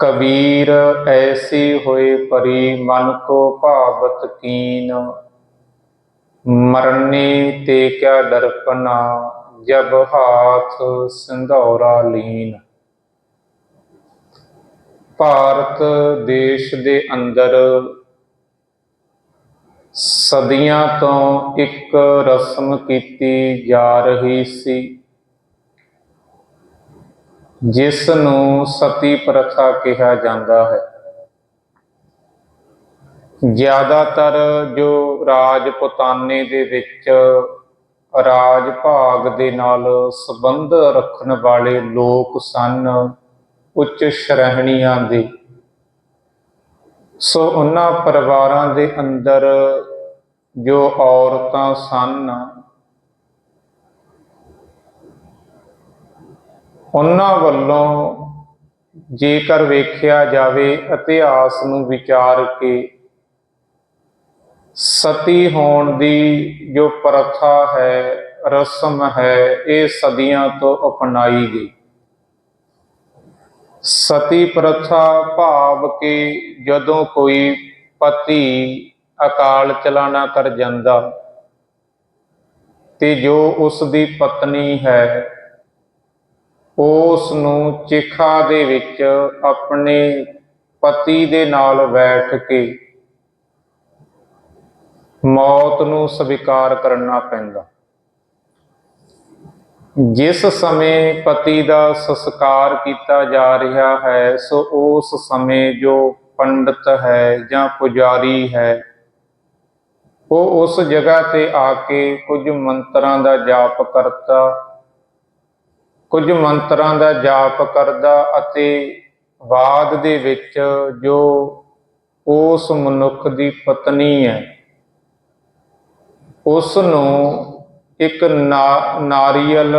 ਕਬੀਰ ਐਸੀ ਹੋਏ ਪਰੀ, ਮਨ ਕੋ ਭਾਵਤ ਕੀਨ। ਮਰਨੇ ਤੇ ਕਿਆ ਡਰਪਨਾ, ਜਬ ਹਾਥ ਸਿੰਧੌਰਾ ਲੀਨ। ਭਾਰਤ ਦੇਸ਼ ਦੇ ਅੰਦਰ ਸਦੀਆਂ ਤੋਂ ਇੱਕ ਰਸਮ ਕੀਤੀ ਜਾ ਰਹੀ ਸੀ। ਜਿਸ ਨੂੰ ਸਤੀ ਪ੍ਰਥਾ ਕਿਹਾ ਜਾਂਦਾ ਹੈ। ਜ਼ਿਆਦਾਤਰ ਜੋ ਰਾਜਪੁਤਾਨੇ ਦੇ ਵਿੱਚ ਰਾਜ ਭਾਗ ਦੇ ਨਾਲ ਸੰਬੰਧ ਰੱਖਣ ਵਾਲੇ ਲੋਕ ਸਨ ਉੱਚ ਸ਼੍ਰੇਣੀਆਂ ਦੇ। ਸੋ ਉਹਨਾਂ ਪਰਿਵਾਰਾਂ ਦੇ ਅੰਦਰ ਜੋ ਔਰਤਾਂ ਸਨ ਉਹਨਾਂ ਵੱਲੋਂ ਜੇਕਰ ਵੇਖਿਆ ਜਾਵੇ ਇਤਿਹਾਸ ਨੂੰ ਵਿਚਾਰ ਕੇ ਸਤੀ ਹੋਣ ਦੀ ਜੋ ਪ੍ਰਥਾ ਹੈ, ਰਸਮ ਹੈ, ਇਹ ਸਦੀਆਂ ਤੋਂ ਅਪਣਾਈ ਗਈ। ਸਤੀ ਪ੍ਰਥਾ ਭਾਵ ਕਿ ਜਦੋਂ ਕੋਈ ਪਤੀ ਅਕਾਲ ਚਲਾਣਾ ਕਰ ਜਾਂਦਾ ਤੇ ਜੋ ਉਸ ਦੀ ਪਤਨੀ ਹੈ ਉਸ ਨੂੰ ਚਿਖਾ ਦੇ ਵਿੱਚ ਆਪਣੇ ਪਤੀ ਦੇ ਨਾਲ ਬੈਠ ਕੇ ਮੌਤ ਨੂੰ ਸਵੀਕਾਰ ਕਰਨਾ ਪੈਂਦਾ। ਜਿਸ ਸਮੇਂ ਪਤੀ ਦਾ ਸੰਸਕਾਰ ਕੀਤਾ ਜਾ ਰਿਹਾ ਹੈ, ਸੋ ਉਸ ਸਮੇਂ ਜੋ ਪੰਡਤ ਹੈ ਜਾਂ ਪੁਜਾਰੀ ਹੈ, ਉਹ ਉਸ ਜਗ੍ਹਾ ਤੇ ਆ ਕੇ ਕੁਝ ਮੰਤਰਾਂ ਦਾ ਜਾਪ ਕਰਤਾ ਕੁਝ ਮੰਤਰਾਂ ਦਾ ਜਾਪ ਕਰਦਾ ਅਤੇ ਬਾਅਦ ਦੇ ਵਿੱਚ ਜੋ ਉਸ ਮਨੁੱਖ ਦੀ ਪਤਨੀ ਹੈ ਉਸ ਨੂੰ ਇੱਕ ਨਾ- ਨਾਰੀਅਲ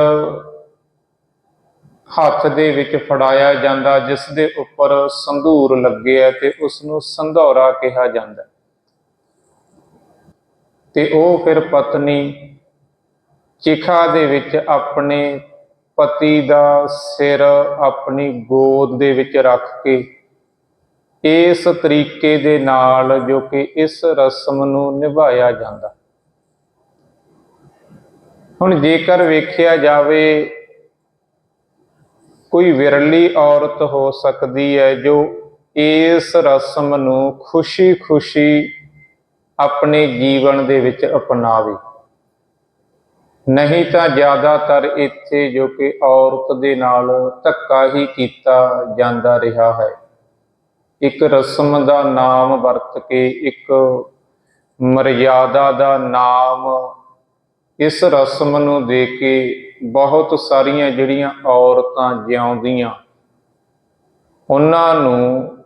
ਹੱਥ ਦੇ ਵਿੱਚ ਫੜਾਇਆ ਜਾਂਦਾ, ਜਿਸ ਦੇ ਉੱਪਰ ਸੰਧੂਰ ਲੱਗੇ ਹੈ ਤੇ ਉਸ ਨੂੰ ਸੰਧੌਰਾ ਕਿਹਾ ਜਾਂਦਾ। ਤੇ ਉਹ ਫਿਰ ਪਤਨੀ ਚਿਖਾ ਦੇ ਵਿੱਚ ਆਪਣੇ ਪਤੀ ਦਾ ਸਿਰ ਆਪਣੀ ਗੋਦ ਦੇ ਵਿੱਚ ਰੱਖ ਕੇ, ਇਸ ਤਰੀਕੇ ਦੇ ਨਾਲ ਜੋ ਕਿ ਇਸ ਰਸਮ ਨੂੰ ਨਿਭਾਇਆ ਜਾਂਦਾ। ਹੁਣ ਜੇਕਰ ਵੇਖਿਆ ਜਾਵੇ, ਕੋਈ ਵਿਰਲੀ ਔਰਤ ਹੋ ਸਕਦੀ ਹੈ ਜੋ ਇਸ ਰਸਮ ਨੂੰ ਖੁਸ਼ੀ-ਖੁਸ਼ੀ ਆਪਣੇ ਜੀਵਨ ਦੇ ਵਿੱਚ ਅਪਣਾਵੇ। ਨਹੀਂ ਤਾਂ ਜ਼ਿਆਦਾਤਰ ਇੱਥੇ ਜੋ ਕਿ ਔਰਤ ਦੇ ਨਾਲ ਧੱਕਾ ਹੀ ਕੀਤਾ ਜਾਂਦਾ ਰਿਹਾ ਹੈ। ਇੱਕ ਰਸਮ ਦਾ ਨਾਮ ਵਰਤ ਕੇ, ਇੱਕ ਮਰਿਆਦਾ ਦਾ ਨਾਮ ਇਸ ਰਸਮ ਨੂੰ ਦੇ ਕੇ ਬਹੁਤ ਸਾਰੀਆਂ ਜਿਹੜੀਆਂ ਔਰਤਾਂ ਜਿਉਂਦੀਆਂ, ਉਹਨਾਂ ਨੂੰ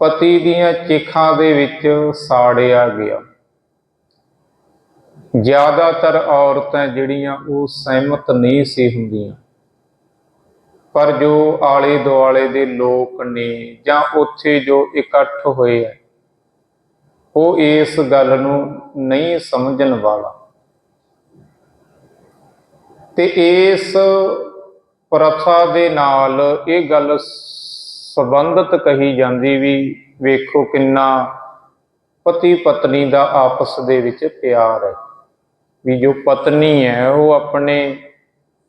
ਪਤੀ ਦੀਆਂ ਚਿਖਾਂ ਦੇ ਵਿੱਚ ਸਾੜਿਆ ਗਿਆ। ਜ਼ਿਆਦਾਤਰ ਔਰਤਾਂ ਜਿਹੜੀਆਂ ਉਹ ਸਹਿਮਤ ਨਹੀਂ ਸੀ ਹੁੰਦੀਆਂ। ਪਰ ਜੋ ਆਲੇ ਦੁਆਲੇ ਦੇ ਲੋਕ ਨੇ ਜਾਂ ਉੱਥੇ ਜੋ ਇਕੱਠ ਹੋਏ ਹੈ ਉਹ ਇਸ ਗੱਲ ਨੂੰ ਨਹੀਂ ਸਮਝਣ ਵਾਲਾ। ਤੇ ਇਸ ਪ੍ਰਥਾ ਦੇ ਨਾਲ ਇਹ ਗੱਲ ਸੰਬੰਧਿਤ ਕਹੀ ਜਾਂਦੀ ਵੀ ਵੇਖੋ ਕਿੰਨਾ ਪਤੀ ਪਤਨੀ ਦਾ ਆਪਸ ਦੇ ਵਿੱਚ ਪਿਆਰ ਹੈ। ਵੀ ਜੋ ਪਤਨੀ ਹੈ, ਉਹ ਆਪਣੇ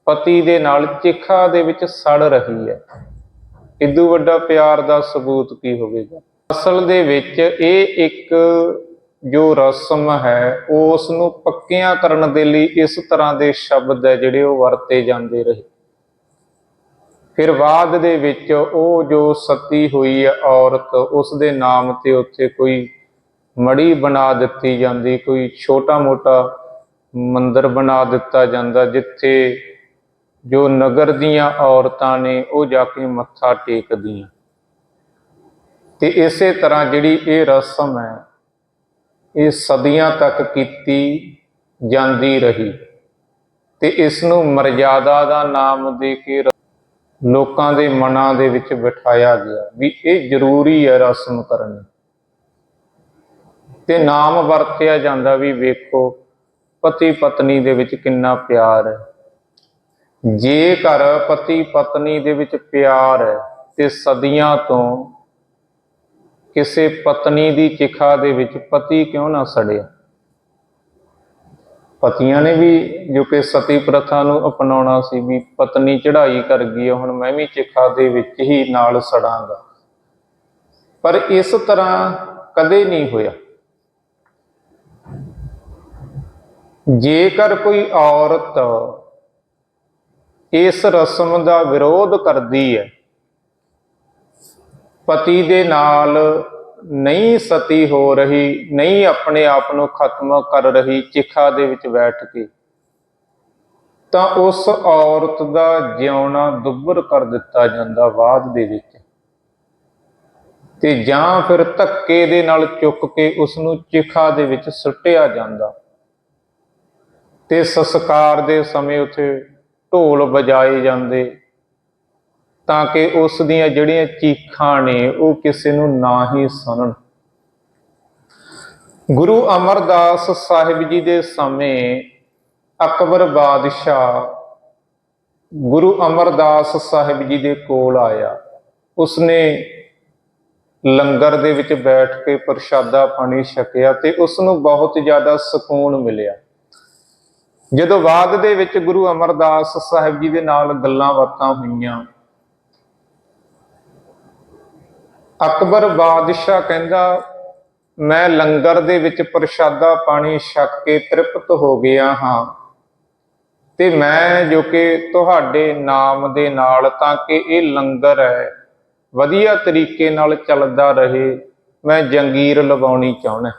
ਪਤੀ ਦੇ ਨਾਲ ਚਿਖਾ ਦੇ ਵਿੱਚ ਸੜ ਰਹੀ ਹੈ। ਇਦੋਂ ਵੱਡਾ ਪਿਆਰ ਦਾ ਸਬੂਤ ਕੀ ਹੋਵੇਗਾ? ਅਸਲ ਦੇ ਵਿੱਚ ਇਹ ਇੱਕ ਜੋ ਰਸਮ ਹੈ ਉਸ ਨੂੰ ਪੱਕਿਆਂ ਕਰਨ ਦੇ ਲਈ ਇਸ ਤਰ੍ਹਾਂ ਦੇ ਸ਼ਬਦ ਹੈ ਜਿਹੜੇ ਉਹ ਵਰਤੇ ਜਾਂਦੇ ਰਹੇ। ਫਿਰ ਬਾਅਦ ਦੇ ਵਿੱਚ ਉਹ ਜੋ ਸਤੀ ਹੋਈ ਹੈ ਔਰਤ ਉਸ ਦੇ ਨਾਮ ਤੇ ਉੱਥੇ ਕੋਈ ਮੜੀ ਬਣਾ ਦਿੱਤੀ ਜਾਂਦੀ, ਕੋਈ ਛੋਟਾ ਮੋਟਾ ਮੰਦਰ ਬਣਾ ਦਿੱਤਾ ਜਾਂਦਾ, ਜਿੱਥੇ ਜੋ ਨਗਰ ਦੀਆਂ ਔਰਤਾਂ ਨੇ ਉਹ ਜਾ ਕੇ ਮੱਥਾ ਟੇਕਦੀਆਂ। ਤੇ ਇਸੇ ਤਰ੍ਹਾਂ ਜਿਹੜੀ ਇਹ ਰਸਮ ਹੈ, ਇਹ ਸਦੀਆਂ ਤੱਕ ਕੀਤੀ ਜਾਂਦੀ ਰਹੀ। ਤੇ ਇਸ ਨੂੰ ਮਰਜ਼ਾਦਾ ਦਾ ਨਾਮ ਦੇ ਕੇ ਲੋਕਾਂ ਦੇ ਮਨਾਂ ਦੇ ਵਿੱਚ ਬਿਠਾਇਆ ਗਿਆ ਵੀ ਇਹ ਜ਼ਰੂਰੀ ਹੈ ਰਸਮ ਕਰਨੀ। ਤੇ ਨਾਮ ਵਰਤਿਆ ਜਾਂਦਾ ਵੀ ਵੇਖੋ ਪਤੀ ਪਤਨੀ ਦੇ ਵਿੱਚ ਕਿੰਨਾ ਪਿਆਰ ਹੈ? ਜੇਕਰ ਪਤੀ ਪਤਨੀ ਦੇ ਵਿੱਚ ਪਿਆਰ ਹੈ ਤੇ ਸਦੀਆਂ ਤੋਂ ਕਿਸੇ ਪਤਨੀ ਦੀ ਚਿਖਾ ਦੇ ਵਿੱਚ ਪਤੀ ਕਿਉਂ ਨਾ ਸੜਿਆ? ਪਤੀਆਂ ਨੇ ਵੀ ਜੋ ਕਿ ਸਤੀ ਪ੍ਰਥਾ ਨੂੰ ਅਪਣਾਉਣਾ ਸੀ ਵੀ ਪਤਨੀ ਚੜ੍ਹਾਈ ਕਰ ਗਈ ਹੈ, ਹੁਣ ਮੈਂ ਵੀ ਚਿਖਾ ਦੇ ਵਿੱਚ ਹੀ ਨਾਲ ਸੜਾਂਗਾ। ਪਰ ਇਸ ਤਰ੍ਹਾਂ ਕਦੇ ਨਹੀਂ ਹੋਇਆ। ਜੇਕਰ ਕੋਈ ਔਰਤ ਇਸ ਰਸਮ ਦਾ ਵਿਰੋਧ ਕਰਦੀ ਹੈ, ਪਤੀ ਦੇ ਨਾਲ ਨਹੀਂ ਸਤੀ ਹੋ ਰਹੀ, ਨਹੀਂ ਆਪਣੇ ਆਪ ਨੂੰ ਖਤਮ ਕਰ ਰਹੀ ਚਿਖਾ ਦੇ ਵਿੱਚ ਬੈਠ ਕੇ, ਤਾਂ ਉਸ ਔਰਤ ਦਾ ਜਿਉਣਾ ਦੁੱਭਰ ਕਰ ਦਿੱਤਾ ਜਾਂਦਾ ਬਾਅਦ ਦੇ ਵਿੱਚ। ਤੇ ਜਾਂ ਫਿਰ ਧੱਕੇ ਦੇ ਨਾਲ ਚੁੱਕ ਕੇ ਉਸ ਨੂੰ ਚਿਖਾ ਦੇ ਵਿੱਚ ਸੁੱਟਿਆ ਜਾਂਦਾ। ਤੇ ਸੰਸਕਾਰ ਦੇ ਸਮੇਂ ਉੱਥੇ ਢੋਲ ਵਜਾਏ ਜਾਂਦੇ। ਤਾਂ ਕਿ ਉਸ ਦੀਆਂ ਜਿਹੜੀਆਂ ਚੀਖਾਂ ਨੇ, ਉਹ ਕਿਸੇ ਨੂੰ ਨਾ ਹੀ ਸੁਣਨ। ਗੁਰੂ ਅਮਰਦਾਸ ਸਾਹਿਬ ਜੀ ਦੇ ਸਮੇਂ ਅਕਬਰ ਬਾਦਸ਼ਾਹ ਗੁਰੂ ਅਮਰਦਾਸ ਸਾਹਿਬ ਜੀ ਦੇ ਕੋਲ ਆਇਆ। ਉਸਨੇ ਲੰਗਰ ਦੇ ਵਿੱਚ ਬੈਠ ਕੇ ਪ੍ਰਸ਼ਾਦਾ ਪਾਣੀ ਛਕਿਆ ਤੇ ਉਸ ਨੂੰ ਬਹੁਤ ਜ਼ਿਆਦਾ ਸਕੂਨ ਮਿਲਿਆ। ਜਦੋਂ ਬਾਅਦ ਦੇ ਵਿੱਚ ਗੁਰੂ ਅਮਰਦਾਸ ਸਾਹਿਬ ਜੀ ਦੇ ਨਾਲ ਗੱਲਾਂ ਬਾਤਾਂ ਹੋਈਆਂ, ਅਕਬਰ ਬਾਦਸ਼ਾਹ ਕਹਿੰਦਾ, ਮੈਂ ਲੰਗਰ ਦੇ ਵਿੱਚ ਪ੍ਰਸ਼ਾਦਾ ਪਾਣੀ ਛਕ ਕੇ ਤ੍ਰਿਪਤ ਹੋ ਗਿਆ ਹਾਂ ਤੇ ਮੈਂ ਜੋ ਕਿ ਤੁਹਾਡੇ ਨਾਮ ਦੇ ਨਾਲ ਤਾਂ ਕਿ ਇਹ ਲੰਗਰ ਹੈ, ਵਧੀਆ ਤਰੀਕੇ ਨਾਲ ਚੱਲਦਾ ਰਹੇ, ਮੈਂ ਜੰਗੀਰ ਲਵਾਉਣੀ ਚਾਹੁੰਦਾ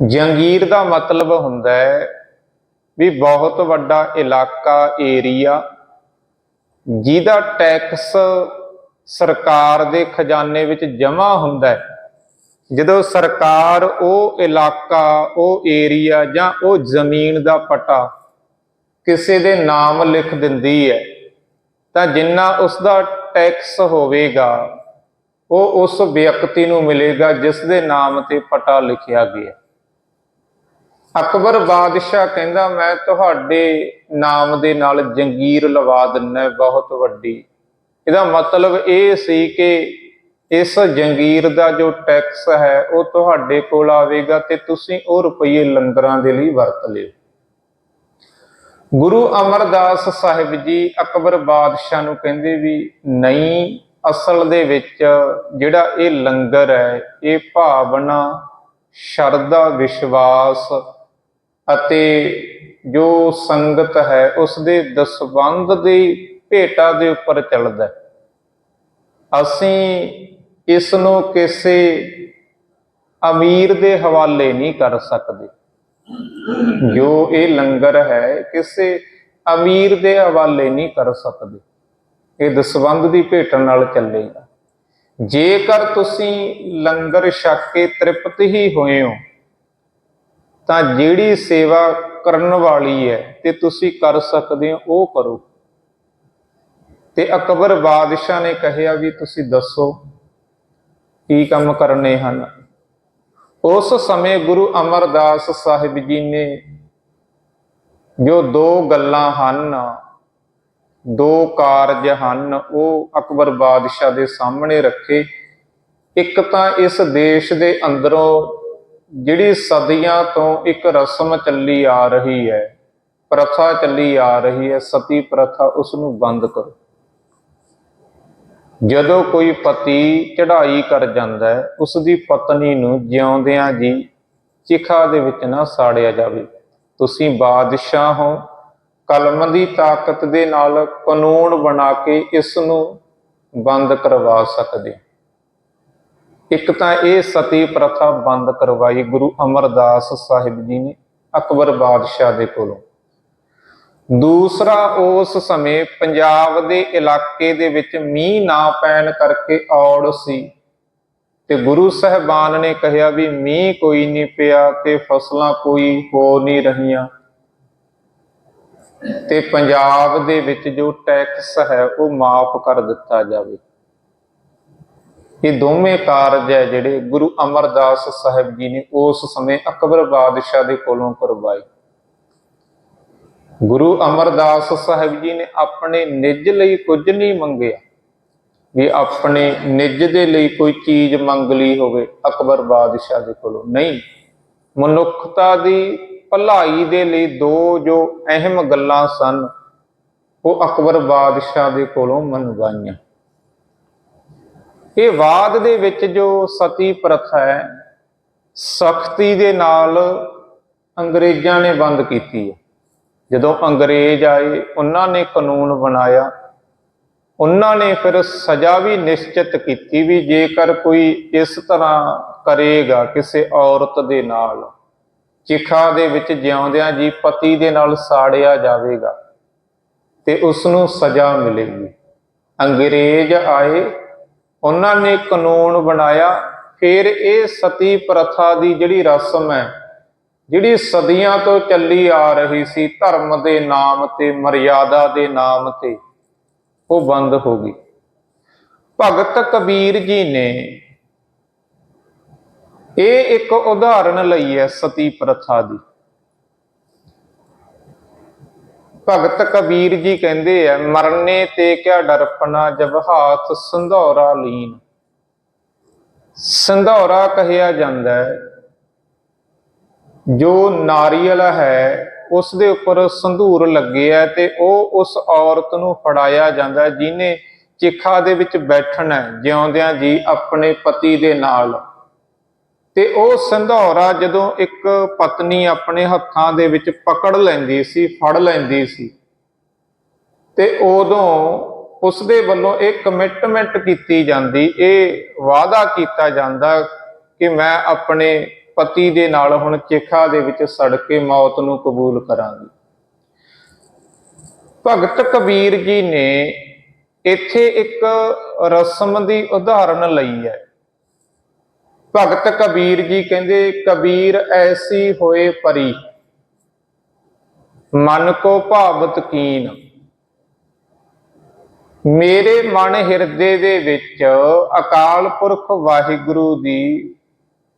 ਜੰਗੀਰ ਦਾ ਮਤਲਬ ਹੁੰਦਾ ਹੈ ਵੀ ਬਹੁਤ ਵੱਡਾ ਇਲਾਕਾ, ਏਰੀਆ, ਜਿਹਦਾ ਟੈਕਸ ਸਰਕਾਰ ਦੇ ਖਜ਼ਾਨੇ ਵਿੱਚ ਜਮ੍ਹਾਂ ਹੁੰਦਾ ਹੈ। ਜਦੋਂ ਸਰਕਾਰ ਉਹ ਇਲਾਕਾ, ਉਹ ਏਰੀਆ ਜਾਂ ਉਹ ਜ਼ਮੀਨ ਦਾ ਪਟਾ ਕਿਸੇ ਦੇ ਨਾਮ ਲਿਖ ਦਿੰਦੀ ਹੈ, ਤਾਂ ਜਿੰਨਾ ਉਸ ਦਾ ਟੈਕਸ ਹੋਵੇਗਾ, ਉਹ ਉਸ ਵਿਅਕਤੀ ਨੂੰ ਮਿਲੇਗਾ ਜਿਸ ਦੇ ਨਾਮ ਤੇ ਪਟਾ ਲਿਖਿਆ ਗਿਆ। ਅਕਬਰ ਬਾਦਸ਼ਾਹ ਕਹਿੰਦਾ, ਮੈਂ ਤੁਹਾਡੇ ਨਾਮ ਦੇ ਨਾਲ ਜੰਗੀਰ ਲਵਾ ਦਿੰਨਾ ਬਹੁਤ ਵੱਡੀ। ਇਹਦਾ ਮਤਲਬ ਇਹ ਸੀ ਕਿ ਇਸ ਜੰਗੀਰ ਦਾ ਜੋ ਟੈਕਸ ਹੈ, ਉਹ ਤੁਹਾਡੇ ਕੋਲ ਆਵੇਗਾ ਤੇ ਤੁਸੀਂ ਉਹ ਰੁਪਏ ਲੰਗਰਾਂ ਦੇ ਲਈ ਵਰਤ ਲਿਓ। ਗੁਰੂ ਅਮਰਦਾਸ ਸਾਹਿਬ ਜੀ ਅਕਬਰ ਬਾਦਸ਼ਾਹ ਨੂੰ ਕਹਿੰਦੇ ਵੀ, ਨਹੀਂ, ਅਸਲ ਦੇ ਵਿੱਚ ਜਿਹੜਾ ਇਹ ਲੰਗਰ ਹੈ, ਇਹ ਭਾਵਨਾ ਸ਼ਰਧਾ, ਵਿਸ਼ਵਾਸ ਅਤੇ ਜੋ ਸੰਗਤ ਹੈ ਉਸ ਦੇ ਦਸਵੰਦ ਦੀ ਭੇਟਾ ਦੇ ਉੱਪਰ ਚੱਲਦਾ ਅਸੀਂ ਇਸ ਨੂੰ ਕਿਸੇ ਅਮੀਰ ਦੇ ਹਵਾਲੇ ਨਹੀਂ ਕਰ ਸਕਦੇ। ਜੋ ਇਹ ਲੰਗਰ ਹੈ, ਕਿਸੇ ਅਮੀਰ ਦੇ ਹਵਾਲੇ ਨਹੀਂ ਕਰ ਸਕਦੇ। ਇਹ ਦਸਵੰਦ ਦੀ ਭੇਟਣ ਨਾਲ ਚੱਲੇਗਾ। ਜੇਕਰ ਤੁਸੀਂ ਲੰਗਰ ਛਕ ਕੇ ਤ੍ਰਿਪਤ ਹੀ ਹੋਏ ਹੋ ਤਾਂ ਜਿਹੜੀ ਸੇਵਾ ਕਰਨ ਵਾਲੀ ਹੈ ਤੇ ਤੁਸੀਂ ਕਰ ਸਕਦੇ ਹੋ, ਉਹ ਕਰੋ। ਤੇ ਅਕਬਰ ਬਾਦਸ਼ਾਹ ਨੇ ਕਹਿਆ ਵੀ ਤੁਸੀਂ ਦੱਸੋ ਕੀ ਕੰਮ ਕਰਨੇ ਹਨ। ਉਸ ਸਮੇਂ ਗੁਰੂ ਅਮਰਦਾਸ ਸਾਹਿਬ ਜੀ ਨੇ ਜੋ ਦੋ ਗੱਲਾਂ ਹਨ, ਦੋ ਕਾਰਜ ਹਨ, ਉਹ ਅਕਬਰ ਬਾਦਸ਼ਾਹ ਦੇ ਸਾਹਮਣੇ ਰੱਖੇ। ਇੱਕ ਤਾਂ ਇਸ ਦੇਸ਼ ਦੇ ਅੰਦਰੋਂ ਜਿਹੜੀ ਸਦੀਆਂ ਤੋਂ ਇੱਕ ਰਸਮ ਚੱਲੀ ਆ ਰਹੀ ਹੈ, ਪ੍ਰਥਾ ਚੱਲੀ ਆ ਰਹੀ ਹੈ, ਸਤੀ ਪ੍ਰਥਾ ਉਸ ਨੂੰ ਬੰਦ ਕਰੋ ਜਦੋਂ ਕੋਈ ਪਤੀ ਚੜ੍ਹਾਈ ਕਰ ਜਾਂਦਾ ਹੈ ਉਸ ਦੀ ਪਤਨੀ ਨੂੰ ਜਿਉਂਦਿਆਂ ਜੀ ਚਿਖਾ ਦੇ ਵਿੱਚ ਨਾ ਸਾੜਿਆ ਜਾਵੇ ਤੁਸੀਂ ਬਾਦਸ਼ਾਹ ਹੋ, ਕਲਮ ਦੀ ਤਾਕਤ ਦੇ ਨਾਲ ਕਾਨੂੰਨ ਬਣਾ ਕੇ ਇਸ ਨੂੰ ਬੰਦ ਕਰਵਾ ਸਕਦੇ ਹੋ। ਇੱਕ ਤਾਂ ਇਹ ਸਤੀ ਪ੍ਰਥਾ ਬੰਦ ਕਰਵਾਈ ਗੁਰੂ ਅਮਰਦਾਸ ਸਾਹਿਬ ਜੀ ਨੇ ਅਕਬਰ ਬਾਦਸ਼ਾਹ ਦੇ ਕੋਲੋਂ। ਦੂਸਰਾ ਉਸ ਸਮੇਂ ਪੰਜਾਬ ਦੇ ਇਲਾਕੇ ਦੇ ਵਿੱਚ ਮੀਂਹ ਨਾ ਪੈਣ ਕਰਕੇ ਔੜ ਸੀ ਤੇ ਗੁਰੂ ਸਾਹਿਬਾਨ ਨੇ ਕਿਹਾ ਵੀ ਮੀਂਹ ਕੋਈ ਨਹੀਂ ਪਿਆ ਤੇ ਫਸਲਾਂ ਕੋਈ ਹੋ ਨਹੀਂ ਰਹੀਆਂ। ਤੇ ਪੰਜਾਬ ਦੇ ਵਿੱਚ ਜੋ ਟੈਕਸ ਹੈ ਉਹ ਮਾਫ ਕਰ ਦਿੱਤਾ ਜਾਵੇ। ਇਹ ਦੋਵੇਂ ਕਾਰਜ ਹੈ ਜਿਹੜੇ ਗੁਰੂ ਅਮਰਦਾਸ ਸਾਹਿਬ ਜੀ ਨੇ ਉਸ ਸਮੇਂ ਅਕਬਰ ਬਾਦਸ਼ਾਹ ਦੇ ਕੋਲੋਂ ਕਰਵਾਏ। ਗੁਰੂ ਅਮਰਦਾਸ ਸਾਹਿਬ ਜੀ ਨੇ ਆਪਣੇ ਨਿੱਜ ਲਈ ਕੁਝ ਨਹੀਂ ਮੰਗਿਆ। ਵੀ ਆਪਣੇ ਨਿੱਜ ਦੇ ਲਈ ਕੋਈ ਚੀਜ਼ ਮੰਗ ਲਈ ਹੋਵੇ ਅਕਬਰ ਬਾਦਸ਼ਾਹ ਦੇ ਕੋਲੋਂ। ਨਹੀਂ, ਮਨੁੱਖਤਾ ਦੀ ਭਲਾਈ ਦੇ ਲਈ ਦੋ ਜੋ ਅਹਿਮ ਗੱਲਾਂ ਸਨ, ਉਹ ਅਕਬਰ ਬਾਦਸ਼ਾਹ ਦੇ ਕੋਲੋਂ ਮੰਗਵਾਈਆਂ। ਇਹ ਬਾਅਦ ਦੇ ਵਿੱਚ ਜੋ ਸਤੀ ਪ੍ਰਥਾ ਹੈ, ਸਖਤੀ ਦੇ ਨਾਲ ਅੰਗਰੇਜ਼ਾਂ ਨੇ ਬੰਦ ਕੀਤੀ ਹੈ। ਜਦੋਂ ਅੰਗਰੇਜ਼ ਆਏ, ਉਹਨਾਂ ਨੇ ਕਾਨੂੰਨ ਬਣਾਇਆ। ਉਹਨਾਂ ਨੇ ਫਿਰ ਸਜ਼ਾ ਵੀ ਨਿਸ਼ਚਿਤ ਕੀਤੀ ਵੀ ਜੇਕਰ ਕੋਈ ਇਸ ਤਰ੍ਹਾਂ ਕਰੇਗਾ ਕਿਸੇ ਔਰਤ ਦੇ ਨਾਲ, ਚਿਖਾ ਦੇ ਵਿੱਚ ਜਿਉਂਦਿਆਂ ਜੀ ਪਤੀ ਦੇ ਨਾਲ ਸਾੜਿਆ ਜਾਵੇਗਾ ਤੇ ਉਸ ਨੂੰ ਸਜ਼ਾ ਮਿਲੇਗੀ। ਅੰਗਰੇਜ਼ ਆਏ ਉਹਨਾਂ ਨੇ ਕਾਨੂੰਨ ਬਣਾਇਆ, ਫਿਰ ਇਹ ਸਤੀ ਪ੍ਰਥਾ ਦੀ ਜਿਹੜੀ ਰਸਮ ਹੈ, ਜਿਹੜੀ ਸਦੀਆਂ ਤੋਂ ਚੱਲੀ ਆ ਰਹੀ ਸੀ ਧਰਮ ਦੇ ਨਾਮ ਤੇ, ਮਰਿਆਦਾ ਦੇ ਨਾਮ ਤੇ, ਉਹ ਬੰਦ ਹੋ ਗਈ। ਭਗਤ ਕਬੀਰ ਜੀ ਨੇ ਇਹ ਇੱਕ ਉਦਾਹਰਣ ਲਈ ਹੈ ਸਤੀ ਪ੍ਰਥਾ ਦੀ। ਭਗਤ ਕਬੀਰ ਜੀ ਕਹਿੰਦੇ ਆ, ਮਰਨੇ ਤੇ ਕਿਆ ਡਰਪਣਾ ਜਬ ਹਾਥ ਸੰਧੌਰਾ ਲੀਨ? ਸੰਧੌਰਾ ਕਹਿਆ ਜਾਂਦਾ ਹੈ, ਜੋ ਨਾਰੀਅਲ ਹੈ, ਉਸ ਦੇ ਉੱਪਰ ਸੰਧੂਰ ਲੱਗਿਆ ਤੇ ਉਹ ਉਸ ਔਰਤ ਨੂੰ ਫੜਾਇਆ ਜਾਂਦਾ ਹੈ, ਜਿਹਨੇ ਚਿਖਾ ਦੇ ਵਿੱਚ ਬੈਠਣਾ ਹੈ, ਜਿਉਂਦਿਆਂ ਜੀ ਆਪਣੇ ਪਤੀ ਦੇ ਨਾਲ। ਤੇ ਉਹ ਸੰਧੌਰਾ ਜਦੋਂ ਇੱਕ ਪਤਨੀ ਆਪਣੇ ਹੱਥਾਂ ਦੇ ਵਿੱਚ ਪਕੜ ਲੈਂਦੀ ਸੀ, ਫੜ ਲੈਂਦੀ ਸੀ ਤੇ ਉਦੋਂ ਉਸ ਦੇ ਵੱਲੋਂ ਇਹ ਕਮਿਟਮੈਂਟ ਕੀਤੀ ਜਾਂਦੀ, ਇਹ ਵਾਅਦਾ ਕੀਤਾ ਜਾਂਦਾ ਕਿ ਮੈਂ ਆਪਣੇ ਪਤੀ ਦੇ ਨਾਲ ਹੁਣ ਚੇਖਾ ਦੇ ਵਿੱਚ ਸੜ ਕੇ ਮੌਤ ਨੂੰ ਕਬੂਲ ਕਰਾਂਗੀ। ਭਗਤ ਕਬੀਰ ਜੀ ਨੇ ਇੱਥੇ ਇੱਕ ਰਸਮ ਦੀ ਉਦਾਹਰਣ ਲਈ ਹੈ। ਭਗਤ ਕਬੀਰ ਜੀ ਕਹਿੰਦੇ, ਕਬੀਰ ਐਸੀ ਹੋਏ ਪਰੀ, ਮਨ ਕੋ ਭਾਵਤ ਕੀਨ। ਮੇਰੇ ਮਨ ਹਿਰਦੇ ਦੇ ਵਿੱਚ ਅਕਾਲ ਪੁਰਖ ਵਾਹਿਗੁਰੂ ਦੀ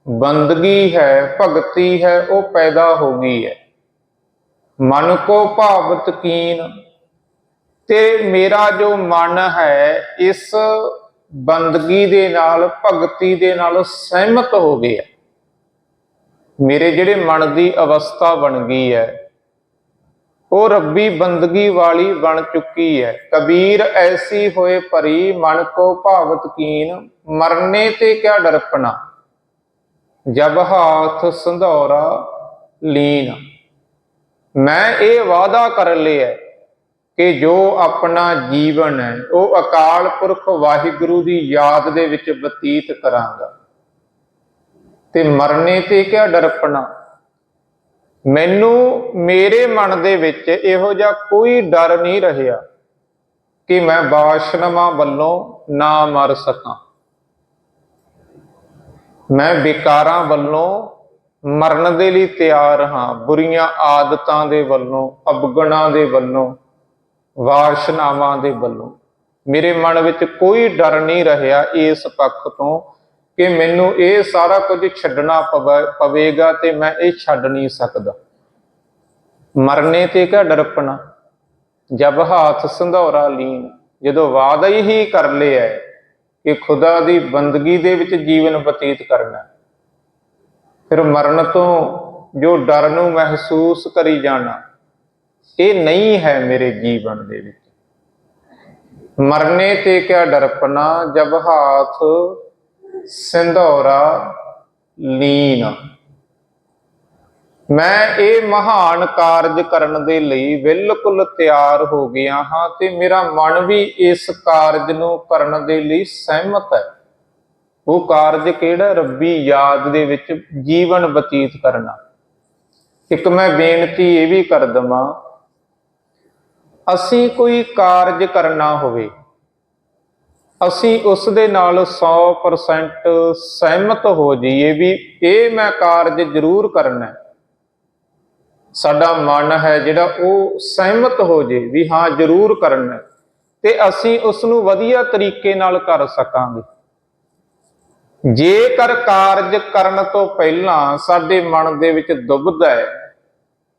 ਬੰਦਗੀ ਹੈ, ਭਗਤੀ ਹੈ, ਉਹ ਪੈਦਾ ਹੋ ਗਈ ਹੈ। ਮਨ ਕੋ ਭਾਵਤ ਕੀਨ, ਤੇ ਮੇਰਾ ਜੋ ਮਨ ਹੈ, ਇਸ ਬੰਦਗੀ ਦੇ ਨਾਲ, ਭਗਤੀ ਦੇ ਨਾਲ ਸਹਿਮਤ ਹੋ ਗਿਆ ਮੇਰੇ ਜਿਹੜੇ ਮਨ ਦੀ ਅਵਸਥਾ ਬਣ ਗਈ ਹੈ, ਉਹ ਰੱਬੀ ਬੰਦਗੀ ਵਾਲੀ ਬਣ ਚੁੱਕੀ ਹੈ। ਕਬੀਰ ਐਸੀ ਹੋਏ ਪਰੀ, ਮਨ ਕੋ ਭਾਵਤ ਕੀਨ, ਮਰਨੇ ਤੇ ਕਿਆ ਡਰਪਣਾ? ਜਬ ਹਾਥ ਸੰਧੌਰਾ ਲੀਨ। ਮੈਂ ਇਹ ਵਾਅਦਾ ਕਰ ਲਿਆ ਕਿ ਜੋ ਆਪਣਾ ਜੀਵਨ ਹੈ, ਉਹ ਅਕਾਲ ਪੁਰਖ ਵਾਹਿਗੁਰੂ ਦੀ ਯਾਦ ਦੇ ਵਿੱਚ ਬਤੀਤ ਕਰਾਂਗਾ। ਤੇ ਮਰਨੇ ਤੇ ਕਿਆ ਡਰਪਣਾ ਮੈਨੂੰ ਮੇਰੇ ਮਨ ਦੇ ਵਿੱਚ ਇਹੋ ਜਿਹਾ ਕੋਈ ਡਰ ਨਹੀਂ ਰਿਹਾ ਕਿ ਮੈਂ ਬਾਸ਼ਰਮਾਂ ਵੱਲੋਂ ਨਾ ਮਰ ਸਕਾਂ। ਮੈਂ ਵਿਕਾਰਾਂ ਵੱਲੋਂ ਮਰਨ ਦੇ ਲਈ ਤਿਆਰ ਹਾਂ, ਬੁਰੀਆਂ ਆਦਤਾਂ ਦੇ ਵੱਲੋਂ, ਅਵਗੁਣਾਂ ਦੇ ਵੱਲੋਂ ਵਾਸ਼ਨਾਵਾਂ ਦੇ ਵੱਲੋਂ। ਮੇਰੇ ਮਨ ਵਿੱਚ ਕੋਈ ਡਰ ਨਹੀਂ ਰਿਹਾ ਇਸ ਪੱਖ ਤੋਂ ਕਿ ਮੈਨੂੰ ਇਹ ਸਾਰਾ ਕੁਝ ਛੱਡਣਾ ਪਵੇ- ਪਵੇਗਾ ਤੇ ਮੈਂ ਇਹ ਛੱਡ ਨਹੀਂ ਸਕਦਾ। ਮਰਨੇ ਤੇ ਕਿਆ ਡਰਪਣਾ ਜਬ ਹਾਥ ਸੰਧੌਰਾ ਲੀਨ, ਜਦੋਂ ਵਾਅਦਾ ਹੀ ਕਰ ਲਿਆ ਕਿ ਖੁਦਾ ਦੀ ਬੰਦਗੀ ਦੇ ਵਿੱਚ ਜੀਵਨ ਬਤੀਤ ਕਰਨਾ। ਫਿਰ ਮਰਨ ਤੋਂ ਜੋ ਡਰ ਨੂੰ ਮਹਿਸੂਸ ਕਰੀ ਜਾਣਾ ਇਹ ਨਹੀਂ ਹੈ ਮੇਰੇ ਜੀਵਨ ਦੇ ਵਿੱਚ। ਮਰਨੇ ਤੇ ਕਿਆ ਡਰਪਣਾ, ਜਬ ਹਾਥ ਸਿੰਧੌਰਾ ਲੀਨ। ਮੈਂ ਇਹ ਮਹਾਨ ਕਾਰਜ ਕਰਨ ਦੇ ਲਈ ਬਿਲਕੁਲ ਤਿਆਰ ਹੋ ਗਿਆ ਹਾਂ ਤੇ ਮੇਰਾ ਮਨ ਵੀ ਇਸ ਕਾਰਜ ਨੂੰ ਕਰਨ ਦੇ ਲਈ ਸਹਿਮਤ ਹੈ। ਉਹ ਕਾਰਜ ਕਿਹੜਾ? ਰੱਬੀ ਯਾਦ ਦੇ ਵਿੱਚ ਜੀਵਨ ਬਤੀਤ ਕਰਨਾ। ਇੱਕ ਮੈਂ ਬੇਨਤੀ ਇਹ ਵੀ ਕਰ ਦਵਾਂ ਅਸੀਂ ਕੋਈ ਕਾਰਜ ਕਰਨਾ ਹੋਵੇ। ਅਸੀਂ ਉਸ ਦੇ ਨਾਲ 100% ਸਹਿਮਤ ਹੋ ਜਾਈਏ ਵੀ ਇਹ ਮੈਂ ਕਾਰਜ ਜ਼ਰੂਰ ਕਰਨਾ ਸਾਡਾ ਮਨ ਹੈ ਜਿਹੜਾ ਉਹ ਸਹਿਮਤ ਹੋ ਜੇ ਵੀ ਹਾਂ, ਜ਼ਰੂਰ ਕਰਨਾ ਤੇ ਅਸੀਂ ਉਸ ਨੂੰ ਵਧੀਆ ਤਰੀਕੇ ਨਾਲ ਕਰ ਸਕਾਂਗੇ। ਜੇਕਰ ਕਾਰਜ ਕਰਨ ਤੋਂ ਪਹਿਲਾਂ ਸਾਡੇ ਮਨ ਦੇ ਵਿੱਚ ਦੁਬਧਾ ਹੈ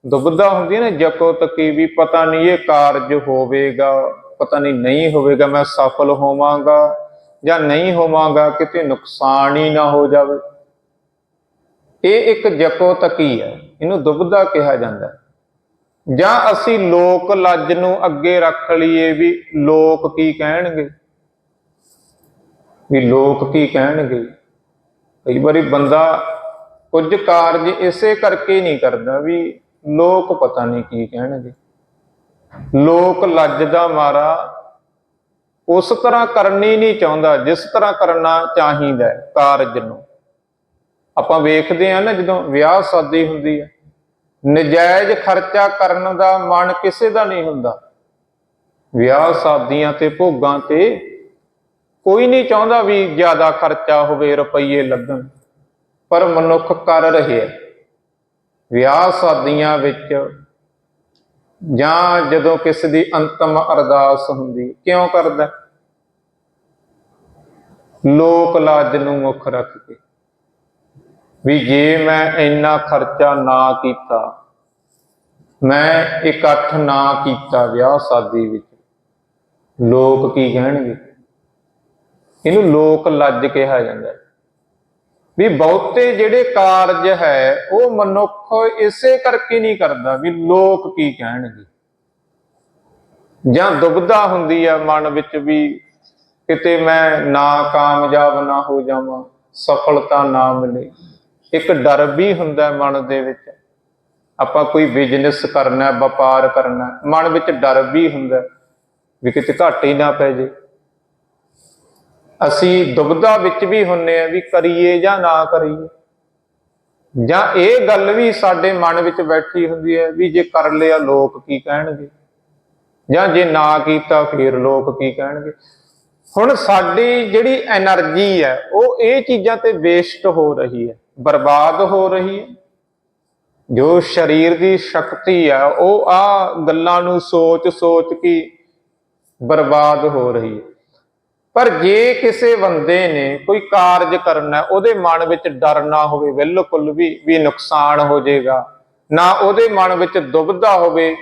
ਦੁਬਦਾ ਹੁੰਦੀ ਹੈ ਨਾ, ਜਕੋ ਤਕੀ ਵੀ ਪਤਾ ਨਹੀਂ ਇਹ ਕਾਰਜ ਹੋਵੇਗਾ, ਪਤਾ ਨਹੀਂ ਨਹੀਂ ਹੋਵੇਗਾ, ਮੈਂ ਸਫਲ ਹੋਵਾਂਗਾ ਜਾਂ ਨਹੀਂ ਹੋਵਾਂਗਾ, ਕਿਤੇ ਨੁਕਸਾਨ ਹੀ ਨਾ ਹੋ ਜਾਵੇ। ਇਹ ਇੱਕ ਜਕੋ ਤਕੀ ਹੈ, ਇਹਨੂੰ ਦੁਬਦਾ ਕਿਹਾ ਜਾਂਦਾ ਜਾਂ ਅਸੀਂ ਲੋਕ ਲੱਜ ਨੂੰ ਅੱਗੇ ਰੱਖ ਲਈਏ ਵੀ ਲੋਕ ਕੀ ਕਹਿਣਗੇ? ਵੀ ਲੋਕ ਕੀ ਕਹਿਣਗੇ? ਕਈ ਵਾਰੀ ਬੰਦਾ ਕੁਝ ਕਾਰਜ ਇਸੇ ਕਰਕੇ ਨਹੀਂ ਕਰਦਾ ਵੀ ਲੋਕ ਪਤਾ ਨਹੀਂ ਕੀ ਕਹਿਣਗੇ। ਲੋਕ ਲੱਜ ਦਾ ਮਾਰਾ, ਉਸ ਤਰ੍ਹਾਂ ਕਰਨੀ ਨਹੀਂ ਚਾਹੁੰਦਾ, ਜਿਸ ਤਰ੍ਹਾਂ ਕਰਨਾ ਚਾਹੀਦਾ ਕਾਰਜ ਨੂੰ। ਆਪਾਂ ਵੇਖਦੇ ਆ ਨਾ ਜਦੋਂ ਵਿਆਹ ਸ਼ਾਦੀ ਹੁੰਦੀ ਹੈ, ਨਜਾਇਜ਼ ਖਰਚਾ ਕਰਨ ਦਾ ਮਨ ਕਿਸੇ ਦਾ ਨਹੀਂ ਹੁੰਦਾ। ਵਿਆਹ ਸ਼ਾਦੀਆਂ ਤੇ ਭੋਗਾਂ ਤੇ ਕੋਈ ਨਹੀਂ ਚਾਹੁੰਦਾ ਵੀ ਜ਼ਿਆਦਾ ਖਰਚਾ ਹੋਵੇ, ਰੁਪਈਏ ਲੱਗਣ। ਪਰ ਮਨੁੱਖ ਕਰ ਰਿਹਾ ਹੈ। ਵਿਆਹ ਸ਼ਾਦੀਆਂ ਵਿੱਚ ਜਾਂ ਜਦੋਂ ਕਿਸੇ ਦੀ ਅੰਤਮ ਅਰਦਾਸ ਹੁੰਦੀ, ਕਿਉਂ ਕਰਦਾ? ਲੋਕ ਲਾਜ ਨੂੰ ਮੁੱਖ ਰੱਖ ਕੇ। ਵੀ ਜੇ ਮੈਂ ਇੰਨਾ ਖਰਚਾ ਨਾ ਕੀਤਾ, ਮੈਂ ਇਕੱਠ ਨਾ ਕੀਤਾ ਵਿਆਹ ਸ਼ਾਦੀ ਵਿੱਚ, ਲੋਕ ਕੀ ਕਹਿਣਗੇ? ਇਹਨੂੰ ਲੋਕ ਲੱਜ ਕਿਹਾ ਜਾਂਦਾ ਹੈ। ਵੀ ਬਹੁਤੇ ਜਿਹੜੇ ਕਾਰਜ ਹੈ, ਉਹ ਮਨੁੱਖ ਇਸੇ ਕਰਕੇ ਨਹੀਂ ਕਰਦਾ ਵੀ ਲੋਕ ਕੀ ਕਹਿਣਗੇ। ਜਾਂ ਦੁਬਦਾ ਹੁੰਦੀ ਆ ਮਨ ਵਿੱਚ ਵੀ ਕਿਤੇ ਮੈਂ ਨਾ ਕਾਮਯਾਬ ਨਾ ਹੋ ਜਾਵਾਂ, ਸਫਲਤਾ ਨਾ ਮਿਲੇ। ਇੱਕ ਡਰ ਵੀ ਹੁੰਦਾ ਮਨ ਦੇ ਵਿੱਚ। ਆਪਾਂ ਕੋਈ ਬਿਜ਼ਨਸ ਕਰਨਾ, ਵਪਾਰ ਕਰਨਾ, ਮਨ ਵਿੱਚ ਡਰ ਵੀ ਹੁੰਦਾ ਵੀ ਕਿਤੇ ਘਾਟੇ ਹੀ ਨਾ ਪੈ ਜੇ। ਅਸੀਂ ਦੁਬਧਾ ਵਿੱਚ ਵੀ ਹੁੰਨੇ ਆ ਵੀ ਕਰੀਏ ਜਾਂ ਨਾ ਕਰੀਏ। ਜਾਂ ਇਹ ਗੱਲ ਵੀ ਸਾਡੇ ਮਨ ਵਿੱਚ ਬੈਠੀ ਹੁੰਦੀ ਹੈ ਵੀ ਜੇ ਕਰ ਲਿਆ ਲੋਕ ਕੀ ਕਹਿਣਗੇ? ਜਾਂ ਜੇ ਨਾ ਕੀਤਾ ਫਿਰ ਲੋਕ ਕੀ ਕਹਿਣਗੇ? ਹੁਣ ਸਾਡੀ ਜਿਹੜੀ એનર્ਜੀ ਹੈ, ਉਹ ਇਹ ਚੀਜ਼ਾਂ ਤੇ ਵੇਸਟ ਹੋ ਰਹੀ ਹੈ, ਬਰਬਾਦ ਹੋ ਰਹੀ ਹੈ। ਜੋ ਸਰੀਰ ਦੀ ਸ਼ਕਤੀ ਹੈ ਉਹ ਆ ਗੱਲਾਂ ਨੂੰ ਸੋਚ ਸੋਚ ਕੇ ਬਰਬਾਦ ਹੋ ਰਹੀ ਹੈ। ਪਰ ਜੇ ਕਿਸੇ ਬੰਦੇ ਨੇ ਕੋਈ ਕਾਰਜ ਕਰਨਾ ਉਹਦੇ ਮਨ ਵਿੱਚ ਡਰ ਨਾ ਹੋਵੇ, ਬਿਲਕੁਲ ਵੀ ਵੀ ਨੁਕਸਾਨ ਹੋ ਜਾਏਗਾ। ਨਾ ਉਹਦੇ ਮਨ ਵਿੱਚ ਦੁਬਦਾ ਹੋਵੇ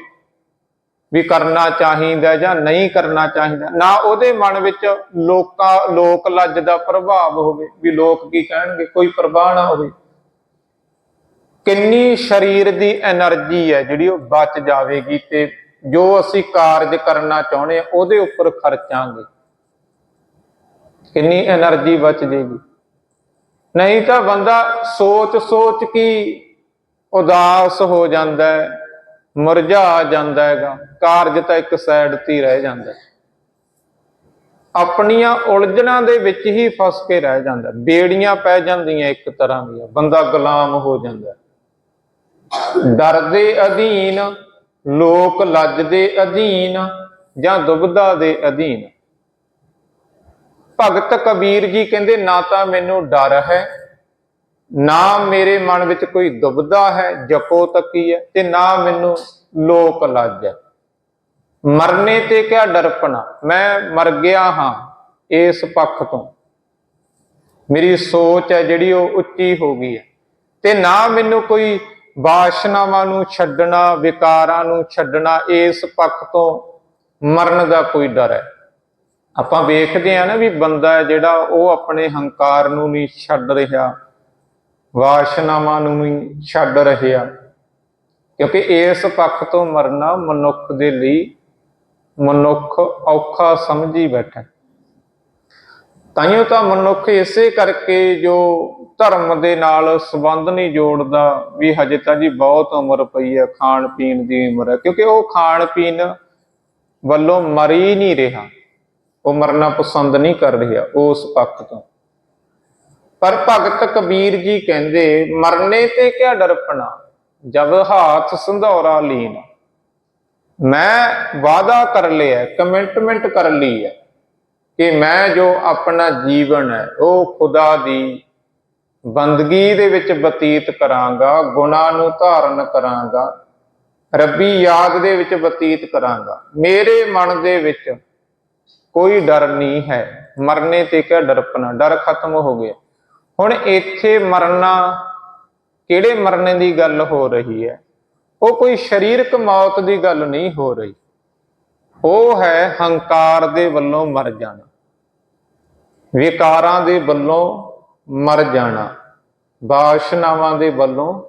ਵੀ ਕਰਨਾ ਚਾਹੀਦਾ ਜਾਂ ਨਹੀਂ ਕਰਨਾ ਚਾਹੀਦਾ। ਨਾ ਉਹਦੇ ਮਨ ਵਿੱਚ ਲੋਕਾਂ, ਲੋਕ ਲੱਜ ਦਾ ਪ੍ਰਭਾਵ ਹੋਵੇ, ਵੀ ਲੋਕ ਕੀ ਕਹਿਣਗੇ, ਕੋਈ ਪਰਵਾਹ ਨਾ ਹੋਵੇ। ਕਿੰਨੀ ਸਰੀਰ ਦੀ એનર્ਜੀ ਹੈ ਜਿਹੜੀ ਉਹ ਬਚ ਜਾਵੇਗੀ ਤੇ ਜੋ ਅਸੀਂ ਕਾਰਜ ਕਰਨਾ ਚਾਹੁੰਦੇ ਆ ਉਹਦੇ ਉੱਪਰ ਖਰਚਾਂਗੇ। ਕਿੰਨੀ એનર્ਜੀ ਬਚ ਜੇਗੀ ਨਹੀਂ ਤਾਂ ਬੰਦਾ ਸੋਚ ਸੋਚ ਕੇ ਉਦਾਸ ਹੋ ਜਾਂਦਾ ਹੈ, ਮੁਰਝਾ ਜਾਂਦਾ ਹੈਗਾ, ਕਾਰਜ ਤਾਂ ਇੱਕ ਸਾਈਡ ਤੇ ਰਹਿ ਜਾਂਦਾ ਆਪਣੀਆਂ ਉਲਝਣਾਂ ਦੇ ਵਿੱਚ ਹੀ ਫਸ ਕੇ ਰਹਿ ਜਾਂਦਾ ਬੇੜੀਆਂ ਪੈ ਜਾਂਦੀਆਂ ਇੱਕ ਤਰ੍ਹਾਂ ਦੀਆਂ, ਬੰਦਾ ਗੁਲਾਮ ਹੋ ਜਾਂਦਾ ਡਰ ਦੇ ਅਧੀਨ, ਲੋਕ ਲੱਜ ਦੇ ਅਧੀਨ ਜਾਂ ਦੁਬਦਾ ਦੇ ਅਧੀਨ। ਭਗਤ ਕਬੀਰ ਜੀ ਕਹਿੰਦੇ, ਨਾ ਤਾਂ ਮੈਨੂੰ ਡਰ ਹੈ, ਨਾ ਮੇਰੇ ਮਨ ਵਿੱਚ ਕੋਈ ਦੁਬਦਾ ਹੈ ਜਕੋ ਤੱਕੀ ਹੈ, ਤੇ ਨਾ ਮੈਨੂੰ ਲੋਕ ਲੱਜ ਹੈ। ਮਰਨੇ ਤੇ ਕਿਆ ਡਰਪਣਾ ਮੈਂ ਮਰ ਗਿਆ ਹਾਂ ਇਸ ਪੱਖ ਤੋਂ। ਮੇਰੀ ਸੋਚ ਹੈ ਜਿਹੜੀ ਉਹ ਉੱਚੀ ਹੋ ਗਈ ਹੈ। ਤੇ ਨਾ ਮੈਨੂੰ ਕੋਈ ਵਾਸ਼ਨਾਵਾਂ ਨੂੰ ਛੱਡਣਾ, ਵਿਕਾਰਾਂ ਨੂੰ ਛੱਡਣਾ, ਇਸ ਪੱਖ ਤੋਂ ਮਰਨ ਦਾ ਕੋਈ ਡਰ ਹੈ। ਆਪਾਂ ਵੇਖਦੇ ਆ ਨਾ ਵੀ ਬੰਦਾ ਹੈ ਜਿਹੜਾ ਉਹ ਆਪਣੇ ਹੰਕਾਰ ਨੂੰ ਨਹੀਂ ਛੱਡ ਰਿਹਾ, ਵਾਸ਼ਨਾਵਾਂ ਨੂੰ ਨਹੀਂ ਛੱਡ ਰਿਹਾ। ਕਿਉਂਕਿ ਇਸ ਪੱਖ ਤੋਂ ਮਰਨਾ ਮਨੁੱਖ ਦੇ ਲਈ ਮਨੁੱਖ ਔਖਾ ਸਮਝੀ ਬੈਠਾ। ਤਾਈਓ ਤਾਂ ਮਨੁੱਖ ਇਸੇ ਕਰਕੇ ਜੋ ਧਰਮ ਦੇ ਨਾਲ ਸੰਬੰਧ ਨਹੀਂ ਜੋੜਦਾ ਵੀ ਹਜੇ ਤਾਂ ਜੀ ਬਹੁਤ ਉਮਰ ਪਈ ਹੈ ਖਾਣ ਪੀਣ ਦੀ ਉਮਰ ਹੈ। ਕਿਉਂਕਿ ਉਹ ਖਾਣ ਪੀਣ ਵੱਲੋਂ ਮਰੀ ਨਹੀਂ ਰਿਹਾ। ਉਹ ਮਰਨਾ ਪਸੰਦ ਨਹੀਂ ਕਰ ਰਿਹਾ ਉਸ ਪੱਖ ਤੋਂ। ਪਰ ਭਗਤ ਕਬੀਰ ਜੀ ਕਹਿੰਦੇ, ਮਰਨੇ ਤੇ ਕਿਆ ਡਰਪਣਾ, ਜਬ ਹਾਥ ਸੰਧੌਰਾ ਲੀਨ। ਮੈਂ ਵਾਦਾ ਕਰ ਲਿਆ, ਕਮਿਟਮੈਂਟ ਕਰ ਲਈ ਹੈ ਕਿ ਮੈਂ ਜੋ ਆਪਣਾ ਜੀਵਨ ਹੈ, ਉਹ ਖੁਦਾ ਦੀ ਬੰਦਗੀ ਦੇ ਵਿੱਚ ਬਤੀਤ ਕਰਾਂਗਾ, ਗੁਨਾਹ ਨੂੰ ਧਾਰਨ ਕਰਾਂਗਾ, ਰੱਬੀ ਯਾਦ ਦੇ ਵਿੱਚ ਬਤੀਤ ਕਰਾਂਗਾ। ਮੇਰੇ ਮਨ ਦੇ ਵਿੱਚ ਕੋਈ ਡਰ ਨਹੀਂ ਹੈ। ਮਰਨੇ ਤੇ ਕਿਆ ਡਰਪਣਾ ਡਰ ਖਤਮ ਹੋ ਗਿਆ। ਹੁਣ ਇੱਥੇ ਮਰਨਾ ਕਿਹੜੇ ਮਰਨੇ ਦੀ ਗੱਲ ਹੋ ਰਹੀ ਹੈ? ਉਹ ਕੋਈ ਸਰੀਰਕ ਮੌਤ ਦੀ ਗੱਲ ਨਹੀਂ ਹੋ ਰਹੀ। ਉਹ ਹੈ ਹੰਕਾਰ ਦੇ ਵੱਲੋਂ ਮਰ ਜਾਣਾ। ਵਿਕਾਰਾਂ ਦੇ ਵੱਲੋਂ ਮਰ ਜਾਣਾ। ਵਾਸ਼ਨਾਵਾਂ ਦੇ ਵੱਲੋਂ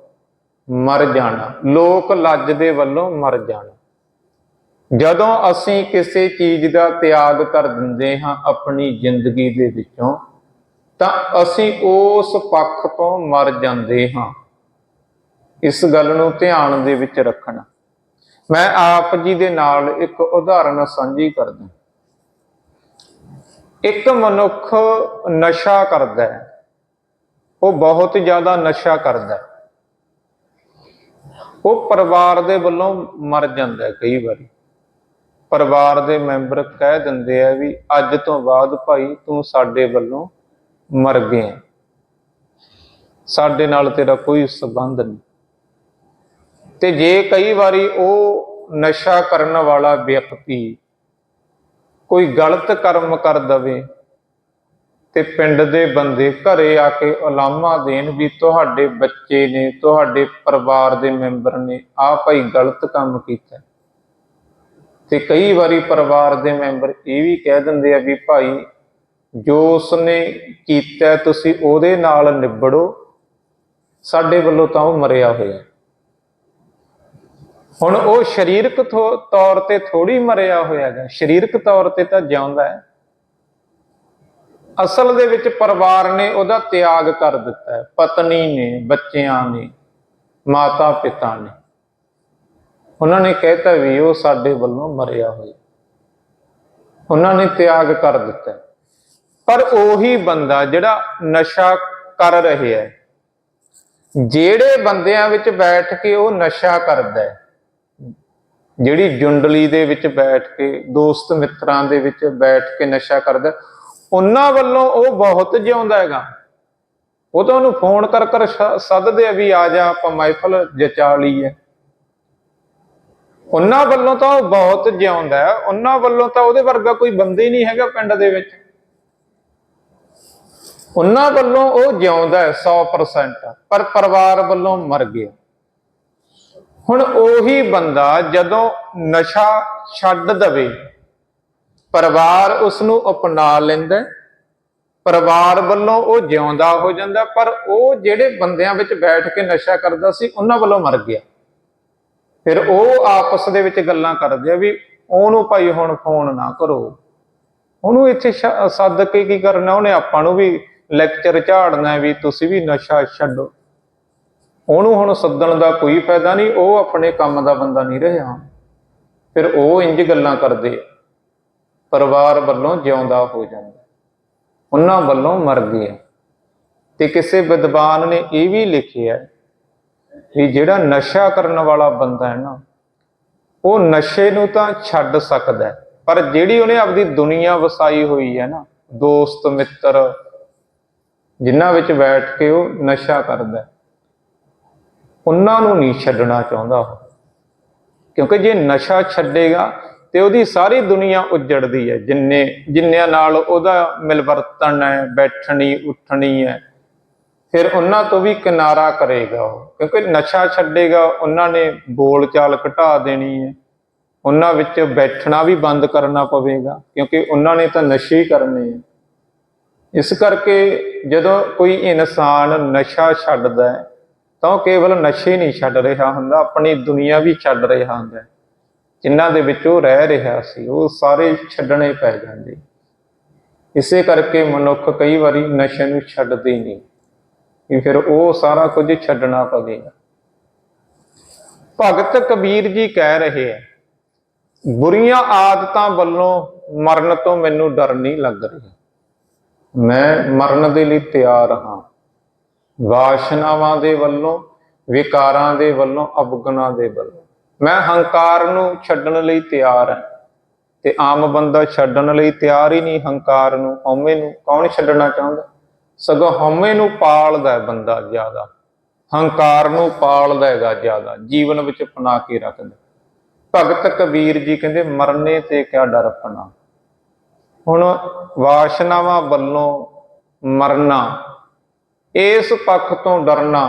ਮਰ ਜਾਣਾ। ਲੋਕ ਲੱਜ ਦੇ ਵੱਲੋਂ ਮਰ ਜਾਣਾ। ਜਦੋਂ ਅਸੀਂ ਕਿਸੇ ਚੀਜ਼ ਦਾ ਤਿਆਗ ਕਰ ਦਿੰਦੇ ਹਾਂ ਆਪਣੀ ਜ਼ਿੰਦਗੀ ਦੇ ਵਿੱਚੋਂ, ਤਾਂ ਅਸੀਂ ਉਸ ਪੱਖ ਤੋਂ ਮਰ ਜਾਂਦੇ ਹਾਂ। ਇਸ ਗੱਲ ਨੂੰ ਧਿਆਨ ਦੇ ਵਿੱਚ ਰੱਖਣਾ। ਮੈਂ ਆਪ ਜੀ ਦੇ ਨਾਲ ਇੱਕ ਉਦਾਹਰਨ ਸਾਂਝੀ ਕਰਦਾ ਇੱਕ ਮਨੁੱਖ ਨਸ਼ਾ ਕਰਦਾ ਹੈ। ਉਹ ਬਹੁਤ ਜ਼ਿਆਦਾ ਨਸ਼ਾ ਕਰਦਾ ਹੈ। ਉਹ ਪਰਿਵਾਰ ਦੇ ਵੱਲੋਂ ਮਰ ਜਾਂਦਾ ਕਈ ਵਾਰੀ। ਪਰਿਵਾਰ ਦੇ ਮੈਂਬਰ ਕਹਿ ਦਿੰਦੇ ਆ ਵੀ ਅੱਜ ਤੋਂ ਬਾਅਦ ਭਾਈ ਤੂੰ ਸਾਡੇ ਵੱਲੋਂ ਮਰ ਗਿਆ ਸਾਡੇ ਨਾਲ ਤੇਰਾ ਕੋਈ ਸਬੰਧ ਨਹੀਂ। ਤੇ ਜੇ ਕਈ ਵਾਰੀ ਉਹ ਨਸ਼ਾ ਕਰਨ ਵਾਲਾ ਵਿਅਕਤੀ ਕੋਈ ਗਲਤ ਕਰਮ ਕਰ ਦਵੇ ਤੇ ਪਿੰਡ ਦੇ ਬੰਦੇ ਘਰੇ ਆ ਕੇ ਉਲਾਮਾ ਦੇਣ ਵੀ ਤੁਹਾਡੇ ਬੱਚੇ ਨੇ, ਤੁਹਾਡੇ ਪਰਿਵਾਰ ਦੇ ਮੈਂਬਰ ਨੇ ਆ ਭਾਈ ਗਲਤ ਕੰਮ ਕੀਤਾ। ਤੇ ਕਈ ਵਾਰੀ ਪਰਿਵਾਰ ਦੇ ਮੈਂਬਰ ਇਹ ਵੀ ਕਹਿ ਦਿੰਦੇ ਆ ਵੀ ਭਾਈ, ਜੋ ਉਸਨੇ ਕੀਤਾ, ਤੁਸੀਂ ਉਹਦੇ ਨਾਲ ਨਿਬੜੋ। ਸਾਡੇ ਵੱਲੋਂ ਤਾਂ ਉਹ ਮਰਿਆ ਹੋਇਆ। ਹੁਣ ਉਹ ਸਰੀਰਕ ਤੌਰ ਤੇ ਥੋੜੀ ਮਰਿਆ ਹੋਇਆ ਹੈ ਸਰੀਰਕ ਤੌਰ ਤੇ ਤਾਂ ਜਿਉਂਦਾ ਹੈ। ਅਸਲ ਦੇ ਵਿੱਚ ਪਰਿਵਾਰ ਨੇ ਉਹਦਾ ਤਿਆਗ ਕਰ ਦਿੱਤਾ ਹੈ। ਪਤਨੀ ਨੇ, ਬੱਚਿਆਂ ਨੇ ਮਾਤਾ ਪਿਤਾ ਨੇ। ਉਹਨਾਂ ਨੇ ਕਹਿਤਾ ਵੀ ਉਹ ਸਾਡੇ ਵੱਲੋਂ ਮਰਿਆ ਹੋਇਆ। ਉਹਨਾਂ ਨੇ ਤਿਆਗ ਕਰ ਦਿੱਤਾ। ਪਰ ਉਹੀ ਬੰਦਾ ਜਿਹੜਾ ਨਸ਼ਾ ਕਰ ਰਿਹਾ ਹੈ, ਜਿਹੜੇ ਬੰਦਿਆਂ ਵਿੱਚ ਬੈਠ ਕੇ ਉਹ ਨਸ਼ਾ ਕਰਦਾ ਹੈ, ਜਿਹੜੀ ਜੁੰਡਲੀ ਦੇ ਵਿੱਚ ਬੈਠ ਕੇ, ਦੋਸਤ ਮਿੱਤਰਾਂ ਦੇ ਵਿੱਚ ਬੈਠ ਕੇ ਨਸ਼ਾ ਕਰਦਾ, ਉਹਨਾਂ ਵੱਲੋਂ ਉਹ ਬਹੁਤ ਜਿਉਂਦਾ ਹੈਗਾ। ਉਹ ਤਾਂ ਉਹਨੂੰ ਫੋਨ ਕਰ ਕਰ ਸ- ਸੱਦਦੇ ਆ ਵੀ ਆ ਜਾ, ਆਪਾਂ ਮਹਿਫਲ ਜਚਾ ਲਈਏ। ਉਹਨਾਂ ਵੱਲੋਂ ਤਾਂ ਉਹ ਬਹੁਤ ਜਿਉਂਦਾ ਹੈ। ਉਹਨਾਂ ਵੱਲੋਂ ਤਾਂ ਉਹਦੇ ਵਰਗਾ ਕੋਈ ਬੰਦਾ ਹੀ ਨਹੀਂ ਹੈਗਾ ਪਿੰਡ ਦੇ ਵਿੱਚ। ਉਹਨਾਂ ਵੱਲੋਂ ਉਹ ਜਿਉਂਦਾ ਹੈ 100% ਪਰ ਪਰਿਵਾਰ ਵੱਲੋਂ ਮਰ ਗਿਆ। ਹੁਣ ਉਹੀ ਬੰਦਾ ਜਦੋਂ ਨਸ਼ਾ ਛੱਡ ਦਵੇ, ਪਰਿਵਾਰ ਉਸ ਨੂੰ ਅਪਣਾ ਲੈਂਦਾ ਪਰਿਵਾਰ ਵੱਲੋਂ ਉਹ ਜਿਉਂਦਾ ਹੋ ਜਾਂਦਾ, ਪਰ ਉਹ ਜਿਹੜੇ ਬੰਦਿਆਂ ਵਿੱਚ ਬੈਠ ਕੇ ਨਸ਼ਾ ਕਰਦਾ ਸੀ, ਉਹਨਾਂ ਵੱਲੋਂ ਮਰ ਗਿਆ। ਫਿਰ ਉਹ ਆਪਸ ਦੇ ਵਿੱਚ ਗੱਲਾਂ ਕਰਦੇ ਆ ਵੀ ਉਹਨੂੰ ਭਾਈ ਹੁਣ ਫੋਨ ਨਾ ਕਰੋ। ਉਹਨੂੰ ਇੱਥੇ ਸੱਦ ਕੇ ਕੀ ਕਰਨਾ? ਉਹਨੇ ਆਪਾਂ ਨੂੰ ਵੀ ਲੈਕਚਰ ਝਾੜਨਾ ਵੀ ਤੁਸੀਂ ਵੀ ਨਸ਼ਾ ਛੱਡੋ। ਉਹਨੂੰ ਹੁਣ ਸੱਦਣ ਦਾ ਕੋਈ ਫਾਇਦਾ ਨਹੀਂ, ਉਹ ਆਪਣੇ ਕੰਮ ਦਾ ਬੰਦਾ ਨਹੀਂ ਰਿਹਾ। ਫਿਰ ਉਹ ਇੰਜ ਗੱਲਾਂ ਕਰਦੇ ਪਰਿਵਾਰ ਵੱਲੋਂ ਜਿਉਂਦਾ ਹੋ ਜਾਂਦਾ। ਉਹਨਾਂ ਵੱਲੋਂ ਮਰ ਗਿਆ। ਤੇ ਕਿਸੇ ਵਿਦਵਾਨ ਨੇ ਇਹ ਵੀ ਲਿਖਿਆ ਵੀ ਜਿਹੜਾ ਨਸ਼ਾ ਕਰਨ ਵਾਲਾ ਬੰਦਾ ਹੈ ਨਾ, ਉਹ ਨਸ਼ੇ ਨੂੰ ਤਾਂ ਛੱਡ ਸਕਦਾ ਪਰ ਜਿਹੜੀ ਉਹਨੇ ਆਪਦੀ ਦੁਨੀਆ ਵਸਾਈ ਹੋਈ ਹੈ ਨਾ, ਦੋਸਤ, ਮਿੱਤਰ, ਜਿਨ੍ਹਾਂ ਵਿੱਚ ਬੈਠ ਕੇ ਉਹ ਨਸ਼ਾ ਕਰਦਾ ਉਹਨਾਂ ਨੂੰ ਨਹੀਂ ਛੱਡਣਾ ਚਾਹੁੰਦਾ ਉਹ। ਕਿਉਂਕਿ ਜੇ ਨਸ਼ਾ ਛੱਡੇਗਾ ਤੇ ਉਹਦੀ ਸਾਰੀ ਦੁਨੀਆ ਉੱਜੜਦੀ ਹੈ, ਜਿੰਨੇ, ਜਿੰਨਿਆਂ ਨਾਲ ਉਹਦਾ ਮਿਲਵਰਤਨ ਹੈ, ਬੈਠਣੀ, ਉੱਠਣੀ ਹੈ ਫਿਰ ਉਹਨਾਂ ਤੋਂ ਵੀ ਕਿਨਾਰਾ ਕਰੇਗਾ ਉਹ। ਕਿਉਂਕਿ ਨਸ਼ਾ ਛੱਡੇਗਾ, ਉਹਨਾਂ ਨੇ ਬੋਲਚਾਲ ਘਟਾ ਦੇਣੀ ਹੈ। ਉਹਨਾਂ ਵਿੱਚ ਬੈਠਣਾ ਵੀ ਬੰਦ ਕਰਨਾ ਪਵੇਗਾ, ਕਿਉਂਕਿ ਉਹਨਾਂ ਨੇ ਤਾਂ ਨਸ਼ੇ ਹੀ ਕਰਨੇ ਹੈ। ਇਸ ਕਰਕੇ ਜਦੋਂ ਕੋਈ ਇਨਸਾਨ ਨਸ਼ਾ ਛੱਡਦਾ ਹੈ, ਤਾਂ ਉਹ ਕੇਵਲ ਨਸ਼ੇ ਨਹੀਂ ਛੱਡ ਰਿਹਾ ਹੁੰਦਾ, ਆਪਣੀ ਦੁਨੀਆ ਵੀ ਛੱਡ ਰਿਹਾ ਹੁੰਦਾ ਹੈ। ਜਿਨ੍ਹਾਂ ਦੇ ਵਿੱਚ ਉਹ ਰਹਿ ਰਿਹਾ ਸੀ, ਉਹ ਸਾਰੇ ਛੱਡਣੇ ਪੈ ਜਾਂਦੇ। ਇਸੇ ਕਰਕੇ ਮਨੁੱਖ ਕਈ ਵਾਰੀ ਨਸ਼ੇ ਨੂੰ ਛੱਡਦੇ ਨਹੀਂ। ਕਿ ਫਿਰ ਉਹ ਸਾਰਾ ਕੁਝ ਛੱਡਣਾ ਪਵੇਗਾ। ਭਗਤ ਕਬੀਰ ਜੀ ਕਹਿ ਰਹੇ ਹੈ, ਬੁਰੀਆਂ ਆਦਤਾਂ ਵੱਲੋਂ ਮਰਨ ਤੋਂ ਮੈਨੂੰ ਡਰ ਨਹੀਂ ਲੱਗ ਰਿਹਾ। ਮੈਂ ਮਰਨ ਦੇ ਲਈ ਤਿਆਰ ਹਾਂ। ਵਾਸ਼ਨਾਵਾਂ ਦੇ ਵੱਲੋਂ, ਵਿਕਾਰਾਂ ਦੇ ਵੱਲੋਂ, ਅਵਗੁਣਾਂ ਦੇ ਵੱਲੋਂ। ਮੈਂ ਹੰਕਾਰ ਨੂੰ ਛੱਡਣ ਲਈ ਤਿਆਰ ਹਾਂ ਤੇ ਆਮ ਬੰਦਾ ਛੱਡਣ ਲਈ ਤਿਆਰ ਹੀ ਨਹੀਂ ਹੰਕਾਰ ਨੂੰ। ਹਉਮੈ ਨੂੰ ਕੌਣ ਛੱਡਣਾ ਚਾਹੁੰਦਾ? ਸਗੋਂ ਹਉਮੈ ਨੂੰ ਪਾਲਦਾ ਹੈ ਬੰਦਾ ਜ਼ਿਆਦਾ, ਹੰਕਾਰ ਨੂੰ ਪਾਲਦਾ ਹੈਗਾ ਜ਼ਿਆਦਾ, ਜੀਵਨ ਵਿੱਚ ਪਨਾ ਕੇ ਰੱਖਦਾ। ਭਗਤ ਕਬੀਰ ਜੀ ਕਹਿੰਦੇ, ਮਰਨੇ ਤੇ ਕਿਆ ਡਰ ਆਪਣਾ ਹੁਣ ਵਾਸ਼ਨਾਵਾਂ ਵੱਲੋਂ ਮਰਨਾ, ਇਸ ਪੱਖ ਤੋਂ ਡਰਨਾ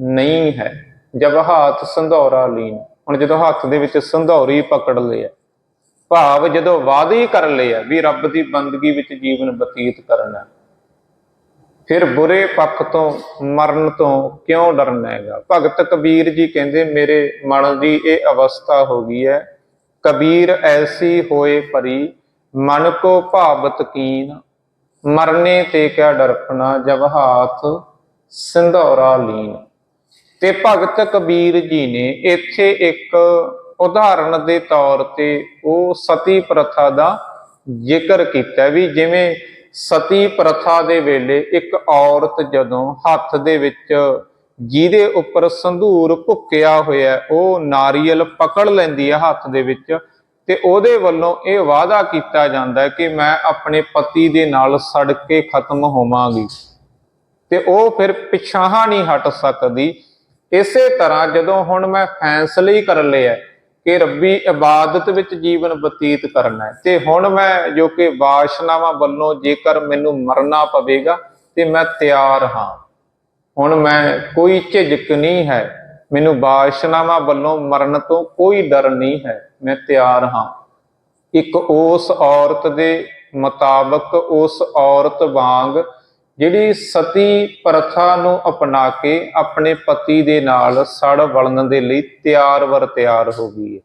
ਨਹੀਂ ਹੈ। ਜਬ ਹੱਥ ਸੰਧੌਰਾ ਲੀਨ, ਹੁਣ ਜਦੋਂ ਹੱਥ ਦੇ ਵਿੱਚ ਸੰਧੌਰੀ ਪਕੜ ਲਿਆ, ਭਾਵ ਜਦੋਂ ਵਾਅਦੇ ਕਰ ਲਏ ਆ ਵੀ ਰੱਬ ਦੀ ਬੰਦਗੀ ਵਿੱਚ ਜੀਵਨ ਬਤੀਤ ਕਰਨਾ ਫਿਰ ਬੁਰੇ ਪੱਖ ਤੋਂ, ਮਰਨ ਤੋਂ ਕਿਉਂ ਡਰਨਾ ਹੈਗਾ? ਭਗਤ ਕਬੀਰ ਜੀ ਕਹਿੰਦੇ, ਮੇਰੇ ਮਨ ਦੀ ਇਹ ਅਵਸਥਾ ਹੋ ਗਈ ਹੈ। ਕਬੀਰ ਐਸੀ ਹੋਏ ਪਰੀ, ਮਨ ਕੋ ਭਾਵਤ ਕੀਨ। ਮਰਨੇ ਤੇ ਕਿਆ ਡਰਪਣਾ, ਜਬ ਹਾਥ ਸਿੰਧੌਰਾ ਲੀਨ। ਤੇ ਭਗਤ ਕਬੀਰ ਜੀ ਨੇ ਇੱਥੇ ਇੱਕ ਉਦਾਹਰਣ ਦੇ ਤੌਰ ਤੇ ਉਹ ਸਤੀ ਪ੍ਰਥਾ ਦਾ ਜ਼ਿਕਰ ਕੀਤਾ ਵੀ ਜਿਵੇਂ ਸਤੀ ਪ੍ਰਥਾ ਦੇ ਵੇਲੇ ਇੱਕ ਔਰਤ ਜਦੋਂ ਹੱਥ ਦੇ ਵਿੱਚ ਜਿਹਦੇ ਉੱਪਰ ਸੰਧੂਰ ਭੁੱਕਿਆ ਹੋਇਆ, ਉਹ ਨਾਰੀਅਲ ਪਕੜ ਲੈਂਦੀ ਹੈ ਹੱਥ ਦੇ ਵਿੱਚ ਤੇ ਉਹਦੇ ਵੱਲੋਂ ਇਹ ਵਾਅਦਾ ਕੀਤਾ ਜਾਂਦਾ ਹੈ ਕਿ ਮੈਂ ਆਪਣੇ ਪਤੀ ਦੇ ਨਾਲ ਸੜ ਕੇ ਖਤਮ ਹੋਵਾਂਗੀ। ਤੇ ਉਹ ਫਿਰ ਪਿਛਾਹਾਂ ਨਹੀਂ ਹਟ ਸਕਦੀ। ਇਸੇ ਤਰ੍ਹਾਂ ਜਦੋਂ ਹੁਣ ਮੈਂ ਫੈਸਲੇ ਹੀ ਕਰ ਲਿਆ ਕਿ ਰੱਬੀ ਇਬਾਦਤ ਵਿੱਚ ਜੀਵਨ ਬਤੀਤ ਕਰਨਾ ਹੈ। ਤੇ ਹੁਣ ਮੈਂ ਜੋ ਕਿ ਵਾਸ਼ਨਾਵਾਂ ਵੱਲੋਂ ਜੇਕਰ ਮੈਨੂੰ ਮਰਨਾ ਪਵੇਗਾ, ਤੇ ਮੈਂ ਤਿਆਰ ਹਾਂ। ਹੁਣ ਮੈਂ ਕੋਈ ਝਿਜਕ ਨਹੀਂ ਹੈ। ਮੈਨੂੰ ਵਾਸ਼ਨਾਵਾਂ ਵੱਲੋਂ ਮਰਨ ਤੋਂ ਕੋਈ ਡਰ ਨਹੀਂ ਹੈ। ਮੈਂ ਤਿਆਰ ਹਾਂ। ਇੱਕ ਉਸ ਔਰਤ ਦੇ ਮੁਤਾਬਕ ਉਸ ਔਰਤ ਵਾਂਗ ਜਿਹੜੀ ਸਤੀ ਪ੍ਰਥਾ ਨੂੰ ਅਪਣਾ ਕੇ ਆਪਣੇ ਪਤੀ ਦੇ ਨਾਲ ਸੜ ਵਲਣ ਦੇ ਲਈ ਤਿਆਰ ਵਰ ਤਿਆਰ ਹੋ ਗਈ ਹੈ।